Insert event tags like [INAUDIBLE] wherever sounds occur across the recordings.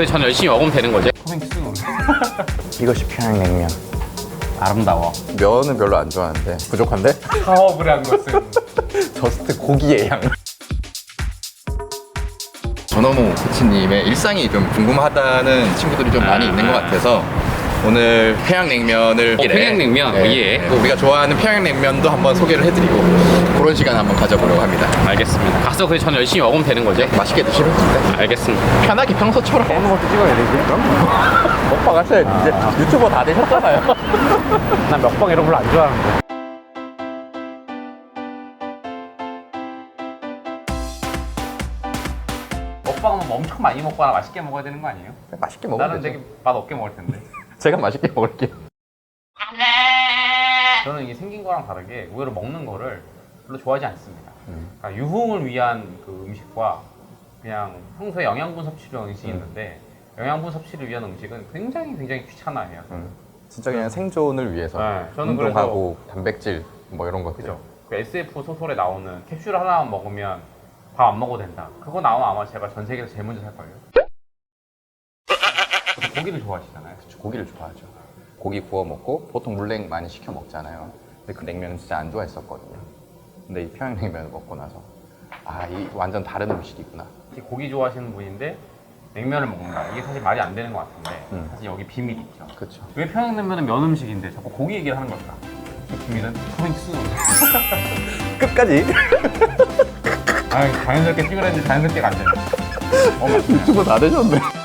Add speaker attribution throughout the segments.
Speaker 1: 그게 저는 열심히 먹으면 되는 거죠. [LAUGHS]
Speaker 2: 이것이 평양 냉면.
Speaker 1: 아름다워.
Speaker 2: 면은 별로 안 좋아하는데 부족한데? [LAUGHS]
Speaker 1: 사업을 한 것은 [LAUGHS]
Speaker 2: 저스트 고기의 향. 전어무 코치님의 일상이 좀 궁금하다는 친구들이 좀 많이 있는 것 같아서 오늘 평양냉면을
Speaker 1: 어, 평양냉면,
Speaker 2: 네,
Speaker 1: 예.
Speaker 2: 네, 또 우리가 좋아하는 평양냉면도 한번 소개를 해드리고 그런 시간 한번 가져보려고 합니다.
Speaker 1: 알겠습니다. 가서 저는 열심히 먹으면 되는 거죠.
Speaker 2: 맛있게 드시면 됩니다.
Speaker 1: 알겠습니다.
Speaker 2: 편하게 평소처럼 먹는 것도 찍어야 되지. [LAUGHS] 먹방 하셔야지. 이제 유튜버 다 되셨잖아요. [LAUGHS]
Speaker 3: 난 먹방 이런 걸 안 좋아하는데.
Speaker 1: 먹방은 뭐 엄청 많이 먹거나 맛있게 먹어야 되는 거 아니에요?
Speaker 2: 맛있게 먹으면
Speaker 1: 나는
Speaker 2: 되죠.
Speaker 1: 되게 맛 없게 먹을 텐데.
Speaker 2: 제가 맛있게 먹을게요.
Speaker 1: 저는 이게 생긴 거랑 다르게 의외로 먹는 거를 별로 좋아하지 않습니다. 그러니까 유흥을 위한 그 음식과 그냥 평소에 영양분 섭취를 위한 음식이 있는데 영양분 섭취를 위한 음식은 굉장히 굉장히 귀찮아해요.
Speaker 2: 진짜 그냥 생존을 위해서
Speaker 1: 네, 저는
Speaker 2: 운동하고 단백질 뭐 이런 것들.
Speaker 1: 그죠? 그 SF 소설에 나오는 캡슐 하나만 먹으면 밥 안 먹어도 된다. 그거 나오면 아마 제가 전 세계에서 제일 먼저 살 거예요. [LAUGHS] 고기를 좋아하시잖아요.
Speaker 2: 고기를 좋아하죠. 고기 구워 먹고 보통 물냉 많이 시켜 먹잖아요. 근데 그 냉면은 진짜 안 좋아했었거든요. 근데 이 평양냉면을 먹고 나서 아, 이 완전 다른 음식이구나.
Speaker 1: 특히 고기 좋아하시는 분인데 냉면을 먹는다. 이게 사실 말이 안 되는 것 같은데
Speaker 2: 음.
Speaker 1: 사실 여기 비밀이 있죠.
Speaker 2: 그렇죠.
Speaker 1: 왜 평양냉면은 면 음식인데 자꾸 고기 얘기를 하는 걸까? 그 비밀은 포인트. [LAUGHS]
Speaker 2: 끝까지 [LAUGHS]
Speaker 1: 아 자연스럽게 찍으려는데 자연스럽게 안 되네. 어, 맞네.
Speaker 2: 유튜버 다 되셨네.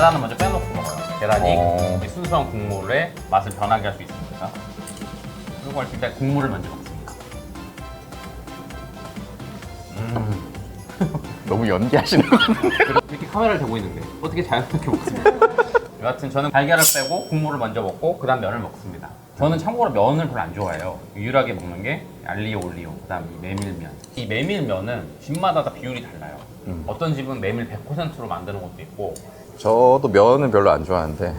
Speaker 1: 계란을 먼저 빼놓고 먹어요. 계란이
Speaker 2: 어.
Speaker 1: 이 순수한 국물의 맛을 변하게 할 수 있으니까. 그리고 일단 국물을 먼저 먹습니다. [LAUGHS]
Speaker 2: 너무 연기하시는 거
Speaker 1: 그리고 이렇게 카메라를 대고 있는데 어떻게 자연스럽게 먹습니까? [LAUGHS] 여하튼 저는 달걀을 빼고 국물을 먼저 먹고 그다음 면을 먹습니다. 저는 참고로 면을 별로 안 좋아해요. 유일하게 먹는 게 알리오 올리오, 그다음 이 메밀면. 이 메밀면은 집마다 다 비율이 달라요. 어떤 집은 메밀 100%로 만드는 것도 있고
Speaker 2: 저도 면은 별로 안 좋아하는데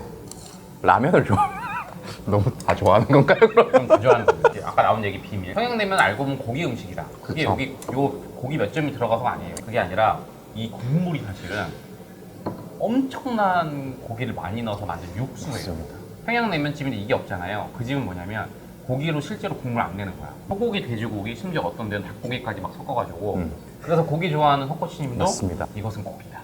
Speaker 2: 라면을 좋아. [LAUGHS] 너무 다 좋아하는 건가요? 그럼?
Speaker 1: 좀 가져가는 거지. 아까 나온 얘기 비밀. 평양냉면 알고 보면 고기 음식이다. 그게
Speaker 2: 그쵸.
Speaker 1: 여기 요 고기 몇 점이 들어가서가 아니에요. 그게 아니라 이 국물이 사실은 엄청난 고기를 많이 넣어서 만든 육수예요.
Speaker 2: 맞습니다.
Speaker 1: 평양냉면 집인데 이게 없잖아요. 그 집은 뭐냐면 고기로 실제로 국물 안 내는 거야. 소고기, 돼지고기, 심지어 어떤 데는 닭고기까지 막 섞어가지고.
Speaker 2: 음.
Speaker 1: 그래서 고기 좋아하는 석코치님도
Speaker 2: 맞습니다.
Speaker 1: 이것은 고기다.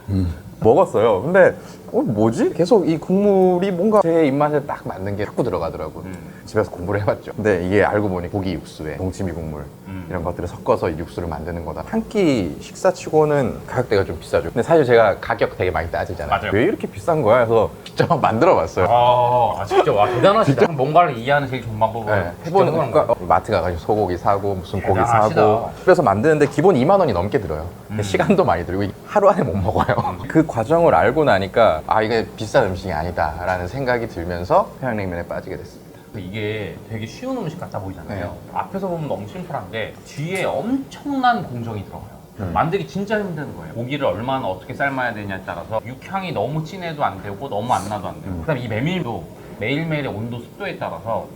Speaker 2: 먹었어요. 근데 어, 뭐지? 계속 이 국물이 뭔가 제 입맛에 딱 맞는 게 자꾸 들어가더라고요.
Speaker 1: 음.
Speaker 2: 집에서 공부를 해봤죠. 근데 이게 알고 보니 고기 육수에 동치미 국물
Speaker 1: 음.
Speaker 2: 이런 것들을 섞어서 이 육수를 만드는 거다. 한 끼 식사치고는 가격대가 좀 비싸죠. 근데 사실 제가 가격 되게 많이 따지잖아요.
Speaker 1: 맞아요.
Speaker 2: 왜 이렇게 비싼 거야? 해서 직접 한번 만들어봤어요.
Speaker 1: 아, 아 진짜 와 대단하시다. 뭔가를 이해하는 제일 좋은 방법은
Speaker 2: 네, 해보는 거니까
Speaker 1: 거예요.
Speaker 2: 어, 마트 가가지고 소고기 사고 무슨 고기
Speaker 1: 대단하시다.
Speaker 2: 사고 그래서 만드는데 기본 2만 원이 넘게 들어요.
Speaker 1: 음.
Speaker 2: 시간도 많이 들고 하루 안에 못 먹어요. [LAUGHS] 그 과정을 알고 나니까 아 이게 비싼 음식이 아니다라는 생각이 들면서 평양냉면에 빠지게 됐습니다.
Speaker 1: 이게 되게 쉬운 음식 같아 보이잖아요.
Speaker 2: 네.
Speaker 1: 앞에서 보면 너무 심플한 게 뒤에 엄청난 공정이 들어가요.
Speaker 2: 음.
Speaker 1: 만들기 진짜 힘든 거예요. 고기를 얼마나 어떻게 삶아야 되냐에 따라서 육향이 너무 진해도 안 되고 너무 안 나도 안 되고.
Speaker 2: 음.
Speaker 1: 그다음 이 메밀도 매일매일의 온도, 습도에 따라서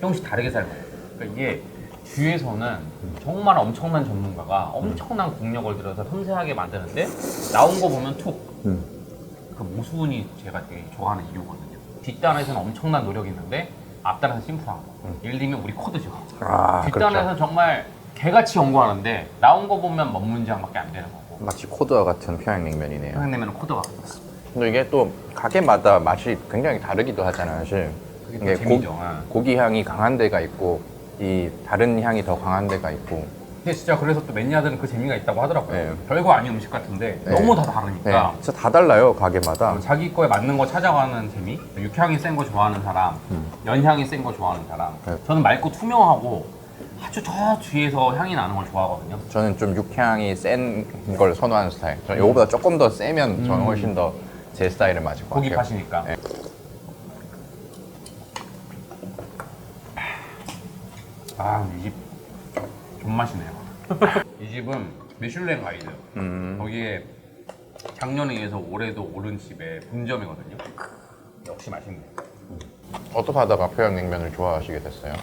Speaker 1: 조금씩 다르게 삶아요. 그러니까 이게 뒤에서는 정말 엄청난 전문가가 엄청난 공력을 들여서 섬세하게 만드는데 나온 거 보면 툭
Speaker 2: 음.
Speaker 1: 그 모순이 제가 되게 좋아하는 이유거든요. 뒷단에서는 엄청난 노력이 있는데 앞단에서는 심플한 거. 예를 들면 우리 코드죠.
Speaker 2: 아
Speaker 1: 뒷단에서는 정말 개같이 연구하는데 나온 거 보면 몇 문장밖에 안 되는 거고.
Speaker 2: 마치 코드와 같은 평양냉면이네요.
Speaker 1: 평양냉면은 코드가
Speaker 2: 근데 이게 또 가게마다 맛이 굉장히 다르기도 하잖아요, 사실.
Speaker 1: 그게 또 재미죠. 예.
Speaker 2: 고기 향이 강한 데가 있고 이 다른 향이 더 강한 데가 있고
Speaker 1: 근데 진짜 그래서 또 매니아들은 그 재미가 있다고 하더라고요.
Speaker 2: 네.
Speaker 1: 별거 아닌 음식 같은데
Speaker 2: 네.
Speaker 1: 너무 다
Speaker 2: 네,
Speaker 1: 다르니까
Speaker 2: 진짜 다 달라요 가게마다.
Speaker 1: 자기 거에 맞는 거 찾아가는 재미? 육향이 센 거 좋아하는 사람, 연향이 센 거 좋아하는 사람.
Speaker 2: 네.
Speaker 1: 저는 맑고 투명하고 아주 저 뒤에서 향이 나는 걸 좋아하거든요.
Speaker 2: 저는 좀 육향이 센 걸 선호하는 스타일. 저는 이거보다 조금 더 세면 저는 훨씬 더 제 스타일에 맞을 것
Speaker 1: 고기
Speaker 2: 같아요.
Speaker 1: 파시니까.
Speaker 2: 네.
Speaker 1: 아, 이 집 존맛이네요. [LAUGHS] 이 집은 미슐랭 가이드.
Speaker 2: 음.
Speaker 1: 거기에 작년에 이어서 올해도 오른 집의 분점이거든요. 역시 맛있네.
Speaker 2: 어떻게 하다가 평양냉면을 좋아하시게 됐어요?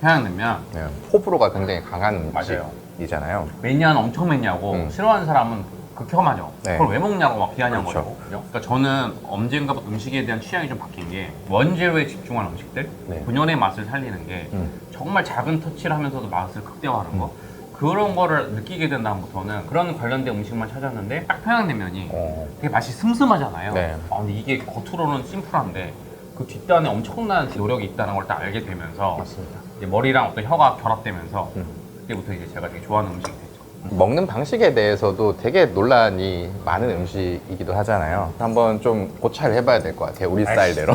Speaker 1: 평양냉면
Speaker 2: 네. 호불호가 굉장히 강한
Speaker 1: 맞아요.
Speaker 2: 음식이잖아요.
Speaker 1: 매니아는 엄청 매니아고
Speaker 2: 음.
Speaker 1: 싫어하는 사람은 극혐하죠.
Speaker 2: 네.
Speaker 1: 그걸 왜 먹냐고 막 비하냐는 그렇죠. 그죠? 그러니까 저는 언젠가부터 음식에 대한 취향이 좀 바뀐 게 원재료에 집중하는 음식들,
Speaker 2: 네.
Speaker 1: 본연의 맛을 살리는 게
Speaker 2: 음.
Speaker 1: 정말 작은 터치를 하면서도 맛을 극대화하는 거. 그런 거를 느끼게 된 다음부터는 그런 관련된 음식만 찾았는데 딱 평양냉면이
Speaker 2: 어.
Speaker 1: 되게 맛이 슴슴하잖아요.
Speaker 2: 네.
Speaker 1: 아, 근데 이게 겉으로는 심플한데 그 뒷단에 엄청난 노력이 있다는 걸 딱 알게 되면서
Speaker 2: 맞습니다.
Speaker 1: 이제 머리랑 어떤 혀가 결합되면서
Speaker 2: 음.
Speaker 1: 그때부터 이제 제가 되게 좋아하는 음식이 됐죠.
Speaker 2: 먹는 방식에 대해서도 되게 논란이 많은 음식이기도 하잖아요. 한번 좀 고찰을 해봐야 될 것 같아요. 우리 스타일대로.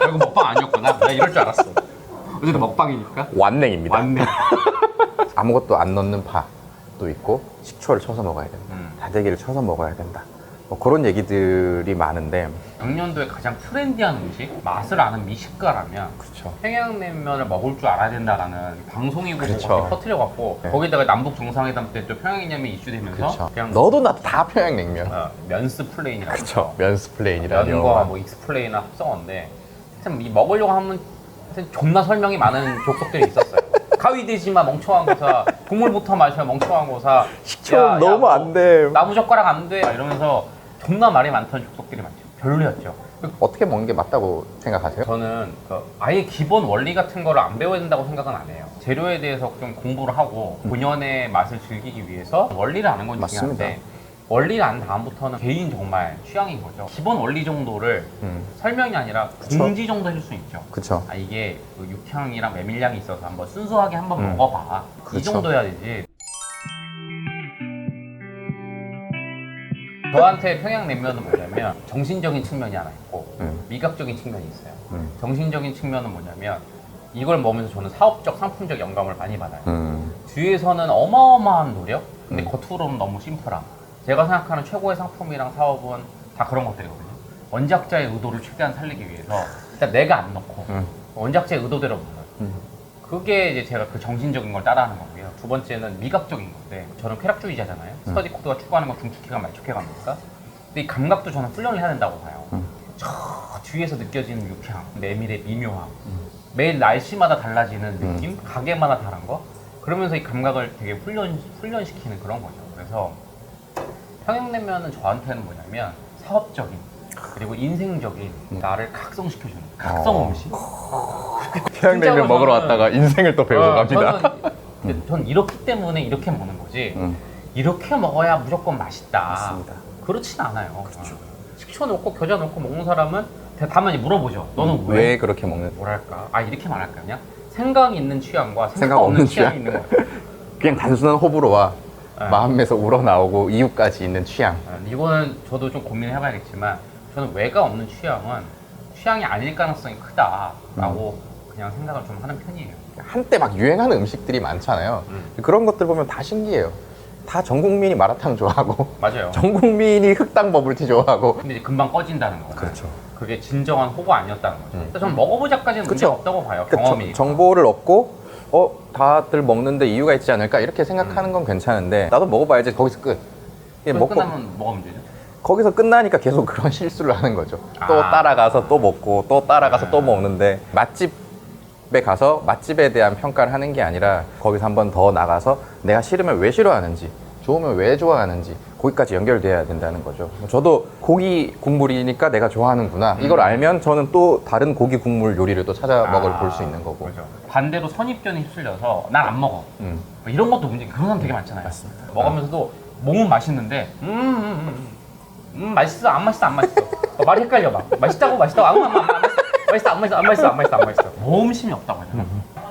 Speaker 1: 결국 먹방 아니었구나. 나 이럴 줄 알았어. 어쨌든 먹방이니까.
Speaker 2: 완냉입니다.
Speaker 1: 맞네. [LAUGHS]
Speaker 2: 아무것도 안 넣는 파도 있고 식초를 쳐서 먹어야 된다.
Speaker 1: 음.
Speaker 2: 다대기를 쳐서 먹어야 된다. 뭐 그런 얘기들이 많은데
Speaker 1: 작년도에 가장 트렌디한 음식, 맛을 아는 미식가라면
Speaker 2: 그렇죠.
Speaker 1: 평양냉면을 먹을 줄 알아야 된다라는 방송이고
Speaker 2: 그렇죠.
Speaker 1: 뭐가 터트려갖고
Speaker 2: 네.
Speaker 1: 거기다가 남북 정상회담 때 또 평양냉면이 이슈되면서
Speaker 2: 그렇죠.
Speaker 1: 그냥
Speaker 2: 너도 나도 다 평양냉면.
Speaker 1: 어, 면스플레인이라고
Speaker 2: 그렇죠. 면스플레인이라는
Speaker 1: 면과
Speaker 2: 영화.
Speaker 1: 뭐 익스플레인이나 합성어인데 하여튼 이 먹으려고 하면 하여튼 존나 설명이 많은 [LAUGHS] 족속들이 있었어요. 가위 되지 마 멍청한 거사 국물부터 마셔 멍청한 거사
Speaker 2: 식초
Speaker 1: 야, 야,
Speaker 2: 너무
Speaker 1: 뭐
Speaker 2: 안 돼.
Speaker 1: 나무 젓가락 안 돼. 이러면서 존나 말이 많던 족속들이 많죠. 별로였죠.
Speaker 2: 어떻게 먹는 게 맞다고 생각하세요?
Speaker 1: 저는 그 아예 기본 원리 같은 거를 안 배워야 된다고 생각은 안 해요. 재료에 대해서 좀 공부를 하고 본연의 맛을 즐기기 위해서 원리를 아는 건
Speaker 2: 맞습니다.
Speaker 1: 중요한데 원리를 안 다음부터는 개인 정말 취향인 거죠. 기본 원리 정도를
Speaker 2: 음,
Speaker 1: 설명이 아니라
Speaker 2: 그쵸.
Speaker 1: 공지 정도 해줄 수 있죠.
Speaker 2: 그쵸.
Speaker 1: 아 이게 그 육향이랑 메밀향이 있어서 한번 순수하게 한번
Speaker 2: 음.
Speaker 1: 먹어봐. 이
Speaker 2: 그쵸.
Speaker 1: 정도 해야 되지. 저한테 평양냉면은 뭐냐면 정신적인 측면이 하나 있고
Speaker 2: 음,
Speaker 1: 미각적인 측면이 있어요.
Speaker 2: 음,
Speaker 1: 정신적인 측면은 뭐냐면 이걸 먹으면서 저는 사업적, 상품적 영감을 많이 받아요.
Speaker 2: 음,
Speaker 1: 뒤에서는 어마어마한 노력, 근데
Speaker 2: 음.
Speaker 1: 겉으로는 너무 심플함. 제가 생각하는 최고의 상품이랑 사업은 다 그런 것들이거든요. 원작자의 의도를 최대한 살리기 위해서 일단 내가 안 넣고
Speaker 2: 음,
Speaker 1: 원작자의 의도대로 먹어요.
Speaker 2: 음.
Speaker 1: 그게 이제 제가 그 정신적인 걸 따라하는 거고요. 두 번째는 미각적인 건데 저는 쾌락주의자잖아요.
Speaker 2: 음.
Speaker 1: 스터디 코드가 추구하는 건 중축해가 말축해갑니까? 근데 이 감각도 저는 훈련을 해야 된다고 봐요.
Speaker 2: 음.
Speaker 1: 저 뒤에서 느껴지는 육향, 메밀의 미묘함, 매일 날씨마다 달라지는
Speaker 2: 음.
Speaker 1: 느낌, 가게마다 다른 거. 그러면서 이 감각을 되게 훈련 훈련시키는 그런 거죠. 그래서 평양냉면은 저한테는 뭐냐면 사업적인 그리고 인생적인 나를 각성시켜주는 각성
Speaker 2: 어.
Speaker 1: 음식.
Speaker 2: 평양냉면
Speaker 1: 진짜로
Speaker 2: 먹으러
Speaker 1: 저는-
Speaker 2: 왔다가 인생을 또 배우고
Speaker 1: 어,
Speaker 2: 갑니다.
Speaker 1: 저는, [LAUGHS] 근데 전 이렇기 때문에 이렇게 먹는 거지.
Speaker 2: 음,
Speaker 1: 이렇게 먹어야 무조건 맛있다.
Speaker 2: 맞습니다.
Speaker 1: 그렇진 않아요. 그렇죠. 식초 넣고 겨자 넣고 먹는 사람은 대- 다만 물어보죠. 너는 왜?
Speaker 2: 왜 그렇게 먹는?
Speaker 1: 뭐랄까? 아 이렇게 말할까 그냥 생각 있는 취향과 생각,
Speaker 2: 생각
Speaker 1: 없는
Speaker 2: 없는
Speaker 1: 취향이
Speaker 2: 취향.
Speaker 1: 있는 거예요. [LAUGHS]
Speaker 2: 그냥 단순한 호불호와
Speaker 1: 네.
Speaker 2: 마음에서 우러나오고 이유까지 있는 취향.
Speaker 1: 아, 이거는 저도 좀 고민해봐야겠지만 저는 외가 없는 취향은 취향이 아닐 가능성이 크다라고
Speaker 2: 음.
Speaker 1: 그냥 생각을 좀 하는 편이에요.
Speaker 2: 한때 막 유행하는 음식들이 많잖아요.
Speaker 1: 음.
Speaker 2: 그런 것들 보면 다 신기해요. 다 전 국민이 마라탕 좋아하고
Speaker 1: 맞아요.
Speaker 2: 전 국민이 흑당 버블티 좋아하고
Speaker 1: 근데 이제 금방 꺼진다는 거.
Speaker 2: 그렇죠.
Speaker 1: 그게 진정한 호가 아니었다는 거죠.
Speaker 2: 음.
Speaker 1: 그래서 저는 먹어보자까지는 문제
Speaker 2: 그쵸.
Speaker 1: 없다고 봐요.
Speaker 2: 그
Speaker 1: 경험이.
Speaker 2: 정, 정보를 얻고 어 다들 먹는데 이유가 있지 않을까 이렇게 생각하는 건 괜찮은데 나도 먹어봐야지 거기서 끝.
Speaker 1: 그럼
Speaker 2: 먹고
Speaker 1: 끝나면 먹으면 되죠.
Speaker 2: 거기서 끝나니까 계속 그런 [LAUGHS] 실수를 하는 거죠. 또
Speaker 1: 아.
Speaker 2: 따라가서 또 먹고 또 따라가서
Speaker 1: 아.
Speaker 2: 또 먹는데 맛집에 가서 맛집에 대한 평가를 하는 게 아니라 거기서 한 번 더 나가서 내가 싫으면 왜 싫어하는지 좋으면 왜 좋아하는지 거기까지 연결돼야 된다는 거죠. 저도 고기 국물이니까 내가 좋아하는구나. 이걸 알면 저는 또 다른 고기 국물 요리를 또 찾아 먹을
Speaker 1: 아,
Speaker 2: 볼수 있는 거고.
Speaker 1: 그죠. 반대로 선입견이 휩쓸려서 난 안 먹어.
Speaker 2: 음.
Speaker 1: 뭐 이런 것도 문제. 그런 사람 되게 많잖아요.
Speaker 2: 맞습니다.
Speaker 1: 먹으면서도 몸은 맛있는데 음, 음, 음, 음, 음, 맛있어 안 맛있어 안 맛있어. 어, 말이 헷갈려 막. 맛있다고 맛있다고 안, 안, 안, 안 맛있어 안 맛있어 안 맛있어 안 맛있어 안 맛있어. 모험심이 없다고 해야 되나?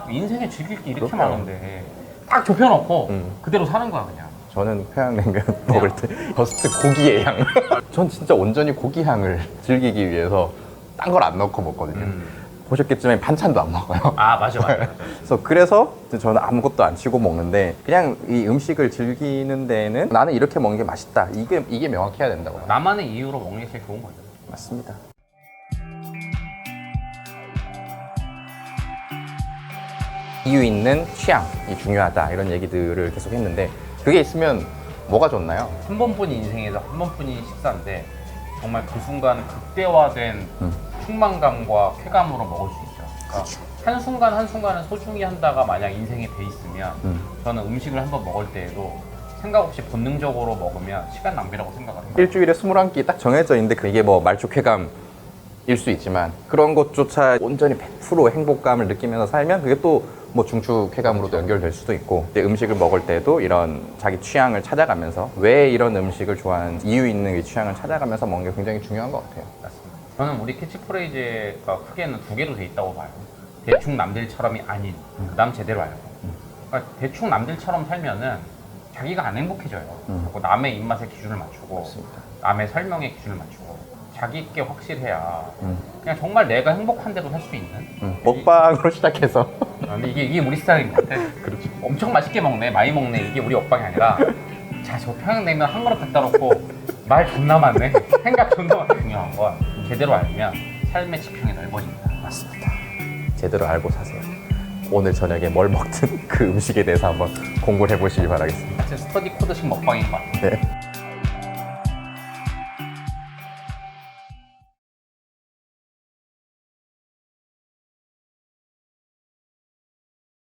Speaker 1: 인생에 즐길 게 이렇게
Speaker 2: 그럼요.
Speaker 1: 많은데 딱 좁혀놓고
Speaker 2: 음.
Speaker 1: 그대로 사는 거야 그냥.
Speaker 2: 저는 평양냉면 [LAUGHS] 먹을 때 버스트 고기의 향. [LAUGHS] 전 진짜 온전히 고기 향을 즐기기 위해서 딴 걸 안 넣고 먹거든요.
Speaker 1: 음.
Speaker 2: 보셨겠지만 반찬도 안 먹어요.
Speaker 1: 아 맞아 맞아. 맞아. [LAUGHS]
Speaker 2: 그래서 그래서 저는 아무것도 안 치고 먹는데 그냥 이 음식을 즐기는 데에는 나는 이렇게 먹는 게 맛있다. 이게 이게 명확해야 된다고. 봐요.
Speaker 1: 나만의 이유로 먹는 게 제일 좋은 거죠.
Speaker 2: 맞습니다. 이유 있는 취향이 중요하다 이런 얘기들을 계속 했는데 그게 있으면 뭐가 좋나요?
Speaker 1: 한 번뿐인 인생에서 한 번뿐인 식사인데 정말 그 순간 극대화된
Speaker 2: 음.
Speaker 1: 충만감과 쾌감으로 먹을 수 있죠. 그러니까 한순간 한순간을 소중히 한다가 만약 인생에 돼 있으면
Speaker 2: 음.
Speaker 1: 저는 음식을 한번 먹을 때에도 생각 없이 본능적으로 먹으면 시간 낭비라고 생각을 해요.
Speaker 2: 일주일에 21끼 딱 정해져 있는데 그게 뭐 말초쾌감 일 수 있지만 그런 것조차 온전히 100% 행복감을 느끼면서 살면 그게 또 뭐 중축쾌감으로도 연결될 수도 있고 음식을 먹을 때도 이런 자기 취향을 찾아가면서 왜 이런 음식을 좋아하는 이유 있는 이 취향을 찾아가면서 먹는 게 굉장히 중요한 것 같아요.
Speaker 1: 저는 우리 캐치프레이즈가 크게는 두 개로 돼 있다고 봐요. 대충 남들처럼이 아닌, 그다음 제대로 알고. 그러니까 대충 남들처럼 살면은 자기가 안 행복해져요.
Speaker 2: 음.
Speaker 1: 자꾸 남의 입맛에 기준을 맞추고,
Speaker 2: 맞습니다.
Speaker 1: 남의 설명에 기준을 맞추고, 자기께 확실해야
Speaker 2: 음.
Speaker 1: 그냥 정말 내가 행복한 대로 살 수 있는.
Speaker 2: 음, 먹방으로 시작해서
Speaker 1: 아, 근데 이게, 이게 우리 스타일인 것 같아. [LAUGHS] 그렇죠. 엄청 맛있게 먹네, 많이 먹네. 이게 우리 먹방이 아니라, 자, 저 평양냉면 한 그릇 갖다 놓고, 말 존나 많네. [LAUGHS] 생각 존나 많네. 중요한 건, 제대로 알면 삶의 지평이 넓어집니다.
Speaker 2: 맞습니다. 제대로 알고 사세요. 오늘 저녁에 뭘 먹든 그 음식에 대해서 한번 공부를 해보시기 바라겠습니다.
Speaker 1: 스터디 코드식 먹방인 것 같아요.
Speaker 2: 네.